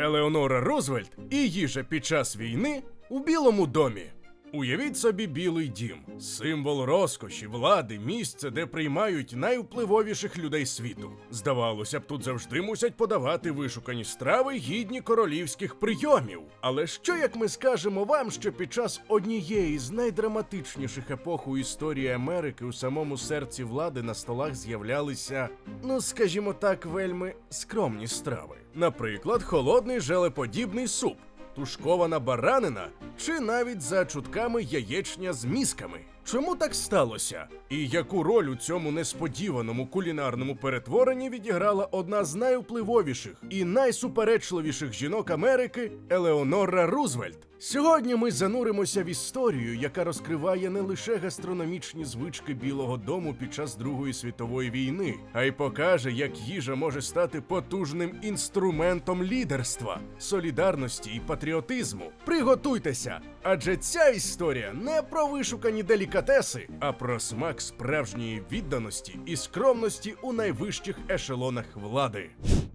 Елеонора Рузвельт і їжа під час війни у Білому домі. Уявіть собі білий дім, символ розкоші, влади, місце, де приймають найвпливовіших людей світу. Здавалося б, тут завжди мусять подавати вишукані страви, гідні королівських прийомів. Але що як ми скажемо вам, що під час однієї з найдраматичніших епох у історії Америки у самому серці влади на столах з'являлися, ну скажімо так, вельми скромні страви. Наприклад, холодний желеподібний суп тушкована баранина чи навіть за чутками яєчня з мізками. Чому так сталося? І яку роль у цьому несподіваному кулінарному перетворенні відіграла одна з найвпливовіших і найсуперечливіших жінок Америки Елеонора Рузвельт? Сьогодні ми зануримося в історію, яка розкриває не лише гастрономічні звички Білого Дому під час Другої світової війни, а й покаже, як їжа може стати потужним інструментом лідерства, солідарності і патріотизму. Приготуйтеся! Адже ця історія не про вишукані делікатеси, а про смак справжньої відданості і скромності у найвищих ешелонах влади.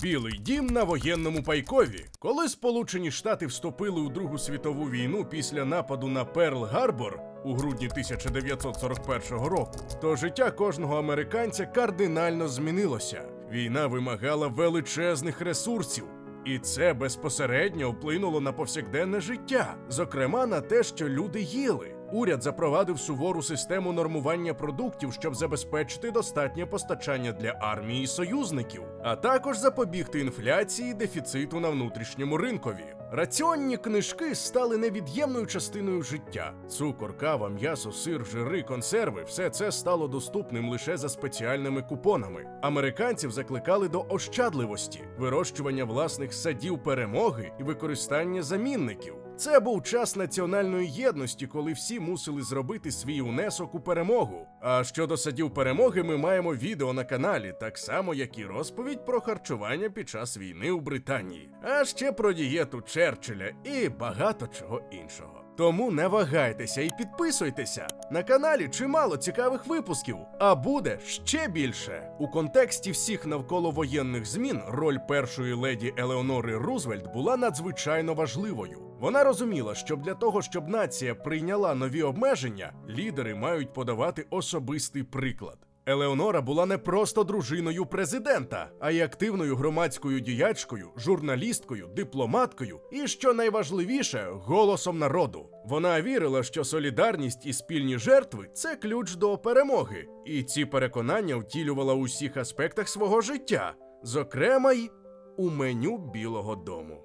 Білий дім на воєнному пайкові. Коли Сполучені Штати вступили у Другу світову війну після нападу на Перл-Гарбор у грудні 1941 року, то життя кожного американця кардинально змінилося. Війна вимагала величезних ресурсів. І це безпосередньо вплинуло на повсякденне життя, зокрема на те, що люди їли. Уряд запровадив сувору систему нормування продуктів, щоб забезпечити достатнє постачання для армії і союзників, а також запобігти інфляції і дефіциту на внутрішньому ринкові. Раціонні книжки стали невід'ємною частиною життя. Цукор, кава, м'ясо, сир, жири, консерви все це стало доступним лише за спеціальними купонами. Американців закликали до ощадливості, вирощування власних садів перемоги і використання замінників. Це був час національної єдності, коли всі мусили зробити свій внесок у перемогу. А щодо садів перемоги, ми маємо відео на каналі, так само як і розповідь про харчування під час війни у Британії, а ще про дієту Черчилля і багато чого іншого. Тому не вагайтеся і підписуйтеся. На каналі чимало цікавих випусків, а буде ще більше. У контексті всіх навколовоєнних змін роль першої леді Елеонори Рузвельт була надзвичайно важливою. Вона розуміла, що для того, щоб нація прийняла нові обмеження, лідери мають подавати особистий приклад. Елеонора була не просто дружиною президента, а й активною громадською діячкою, журналісткою, дипломаткою і, що найважливіше, голосом народу. Вона вірила, що солідарність і спільні жертви це ключ до перемоги, і ці переконання втілювала у всіх аспектах свого життя, зокрема й у меню Білого Дому.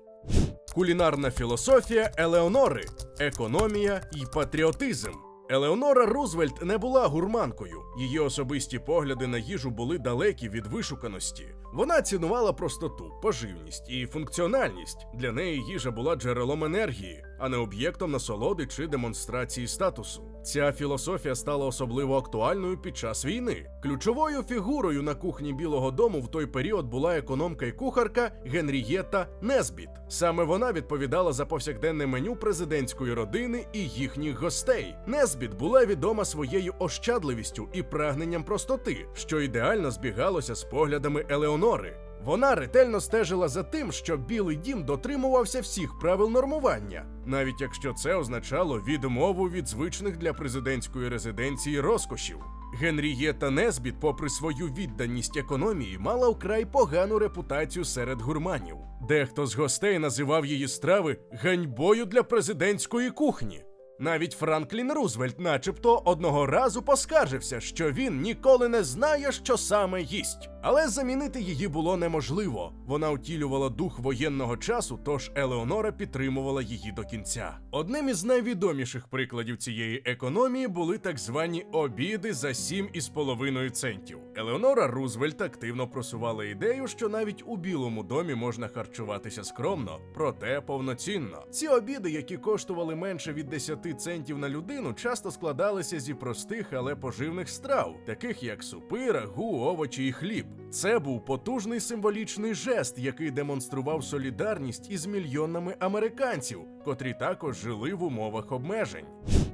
Кулінарна філософія Елеонори, економія і патріотизм. Елеонора Рузвельт не була гурманкою. Її особисті погляди на їжу були далекі від вишуканості. Вона цінувала простоту, поживність і функціональність. Для неї їжа була джерелом енергії, а не об'єктом насолоди чи демонстрації статусу. Ця філософія стала особливо актуальною під час війни. Ключовою фігурою на кухні Білого Дому в той період була економка і кухарка Генрієта Несбіт. Саме вона відповідала за повсякденне меню президентської родини і їхніх гостей. Несбіт була відома своєю ощадливістю і прагненням простоти, що ідеально збігалося з поглядами Елеонори. Вона ретельно стежила за тим, щоб Білий дім дотримувався всіх правил нормування, навіть якщо це означало відмову від звичних для президентської резиденції розкошів. Генрієта Несбіт, попри свою відданість економії, мала вкрай погану репутацію серед гурманів. Дехто з гостей називав її страви ганьбою для президентської кухні. Навіть Франклін Рузвельт, начебто, одного разу поскаржився, що він ніколи не знає, що саме їсть. Але замінити її було неможливо. Вона утілювала дух воєнного часу, тож Елеонора підтримувала її до кінця. Одним із найвідоміших прикладів цієї економії були так звані обіди за 7,5 центів. Елеонора Рузвельт активно просувала ідею, що навіть у Білому домі можна харчуватися скромно, проте повноцінно. Ці обіди, які коштували менше від 10 центів на людину, часто складалися зі простих, але поживних страв, таких як супи, рагу, овочі і хліб. Це був потужний символічний жест, який демонстрував солідарність із мільйонами американців, котрі також жили в умовах обмежень.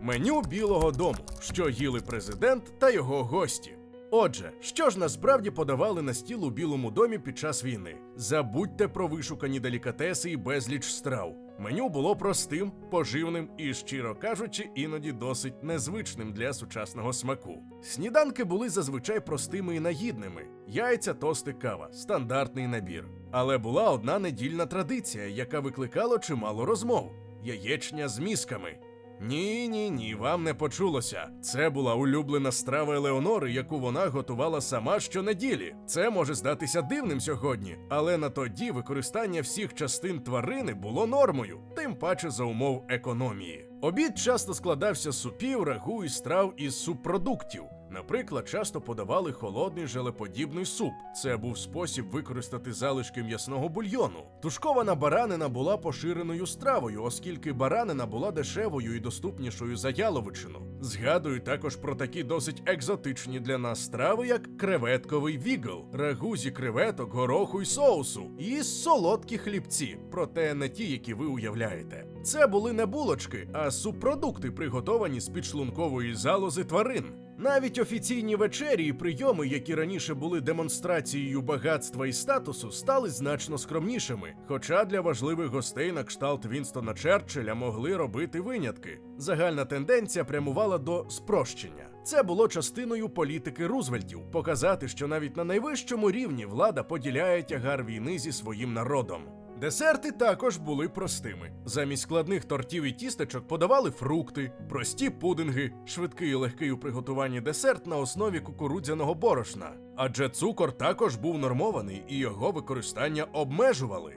Меню Білого Дому, що їли президент та його гості. Отже, що ж насправді подавали на стіл у Білому домі під час війни? Забудьте про вишукані делікатеси і безліч страв. Меню було простим, поживним і, щиро кажучи, іноді досить незвичним для сучасного смаку. Сніданки були зазвичай простими і нагідними: яйця, тости, кава, стандартний набір. Але була одна недільна традиція, яка викликала чимало розмов: яєчня з мізками. Ні, ні, ні, вам не почулося. Це була улюблена страва Елеонори, яку вона готувала сама щонеділі. Це може здатися дивним сьогодні, але на тоді використання всіх частин тварини було нормою, тим паче за умов економії. Обід часто складався з супів, рагу і страв із субпродуктів. Наприклад, часто подавали холодний желеподібний суп. Це був спосіб використати залишки м'ясного бульйону. Тушкована баранина була поширеною стравою, оскільки баранина була дешевою і доступнішою за яловичину. Згадую також про такі досить екзотичні для нас страви, як креветковий вігл, рагу зі креветок, гороху й соусу, і солодкі хлібці, проте не ті, які ви уявляєте. Це були не булочки, а субпродукти, приготовані з підшлункової залози тварин. Навіть офіційні вечері і прийоми, які раніше були демонстрацією багатства і статусу, стали значно скромнішими. Хоча для важливих гостей на кшталт Вінстона Черчилля могли робити винятки. Загальна тенденція прямувала до спрощення. Це було частиною політики Рузвельтів показати, що навіть на найвищому рівні влада поділяє тягар війни зі своїм народом. Десерти також були простими. Замість складних тортів і тістечок подавали фрукти, прості пудинги, швидкий і легкий у приготуванні десерт на основі кукурудзяного борошна. Адже цукор також був нормований і його використання обмежували.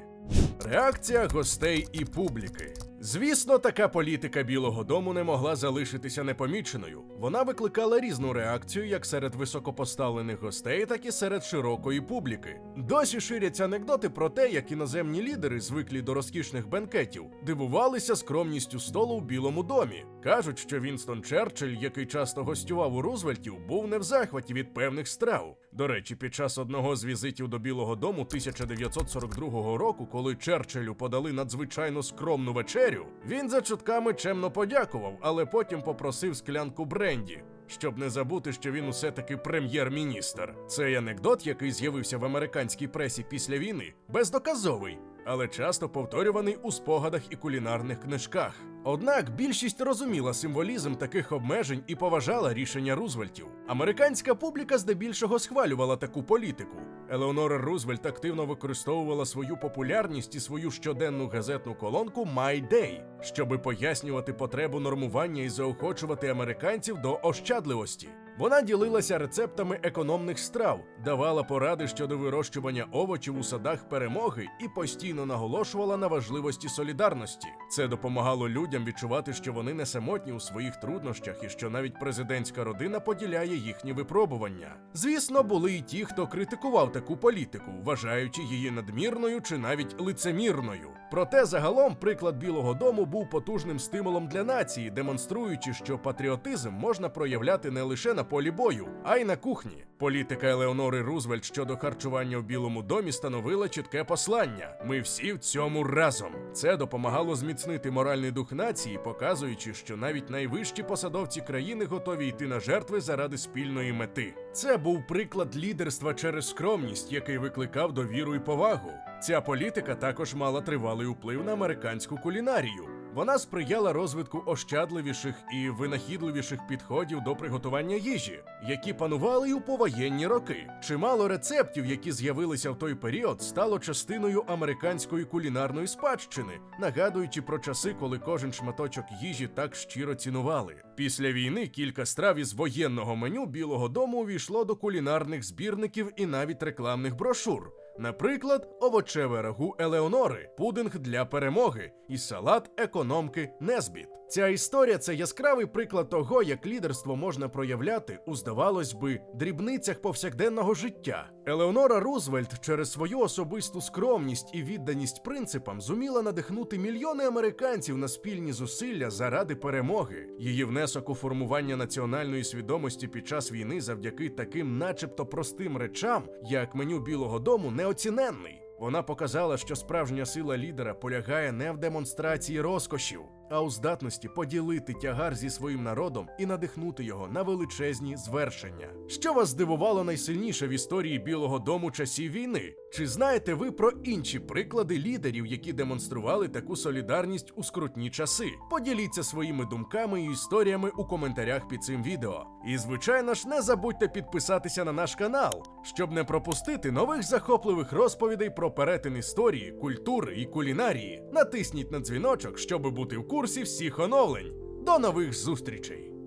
Реакція гостей і публіки. Звісно, така політика Білого Дому не могла залишитися непоміченою. Вона викликала різну реакцію як серед високопоставлених гостей, так і серед широкої публіки. Досі ширяться анекдоти про те, як іноземні лідери, звиклі до розкішних бенкетів, дивувалися скромністю столу в Білому домі. Кажуть, що Вінстон Черчилль, який часто гостював у Рузвельтів, був не в захваті від певних страв. До речі, під час одного з візитів до Білого Дому 1942 року, коли Черчиллю подали надзвичайно скромну вечерю, він за чутками чемно подякував, але потім попросив склянку бренді. Щоб не забути, що він усе таки прем'єр-міністр. Цей анекдот, який з'явився в американській пресі після війни, бездоказовий, але часто повторюваний у спогадах і кулінарних книжках. Однак більшість розуміла символізм таких обмежень і поважала рішення Рузвельтів. Американська публіка здебільшого схвалювала таку політику. Елеонора Рузвельт активно використовувала свою популярність і свою щоденну газетну колонку My Day, щоби пояснювати потребу нормування і заохочувати американців до ощадливості. Вона ділилася рецептами економних страв, давала поради щодо вирощування овочів у садах перемоги і постійно наголошувала на важливості солідарності. Це допомагало людям відчувати, що вони не самотні у своїх труднощах і що навіть президентська родина поділяє їхні випробування. Звісно, були й ті, хто критикував таку політику, вважаючи її надмірною чи навіть лицемірною. Проте загалом приклад Білого Дому був потужним стимулом для нації, демонструючи, що патріотизм можна проявляти не лише на полі бою, а й на кухні. Політика Елеонори Рузвельт щодо харчування в Білому домі становила чітке послання: ми всі в цьому разом. Це допомагало зміцнити моральний дух нації, показуючи, що навіть найвищі посадовці країни готові йти на жертви заради спільної мети. Це був приклад лідерства через скромність, який викликав довіру і повагу. Ця політика також мала тривалий вплив на американську кулінарію. Вона сприяла розвитку ощадливіших і винахідливіших підходів до приготування їжі, які панували й у повоєнні роки. Чимало рецептів, які з'явилися в той період, стало частиною американської кулінарної спадщини, нагадуючи про часи, коли кожен шматочок їжі так щиро цінували. Після війни кілька страв із воєнного меню Білого Дому увійшло до кулінарних збірників і навіть рекламних брошур. Наприклад, овочеве рагу Елеонори, пудинг для перемоги і салат економки Незбіт. Ця історія це яскравий приклад того, як лідерство можна проявляти у, здавалось би, дрібницях повсякденного життя. Елеонора Рузвельт через свою особисту скромність і відданість принципам зуміла надихнути мільйони американців на спільні зусилля заради перемоги. Її внесок у формування національної свідомості під час війни завдяки таким, начебто, простим речам, як меню Білого Дому, неоціненний. Вона показала, що справжня сила лідера полягає не в демонстрації розкошів, а у здатності поділити тягар зі своїм народом і надихнути його на величезні звершення. Що вас здивувало найсильніше в історії Білого Дому часів війни? Чи знаєте ви про інші приклади лідерів, які демонстрували таку солідарність у скрутні часи? Поділіться своїми думками і історіями у коментарях під цим відео. І звичайно ж, не забудьте підписатися на наш канал, щоб не пропустити нових захопливих розповідей про перетин історії, культури і кулінарії. Натисніть на дзвіночок, щоб бути в курсі всіх оновлень. До нових зустрічей!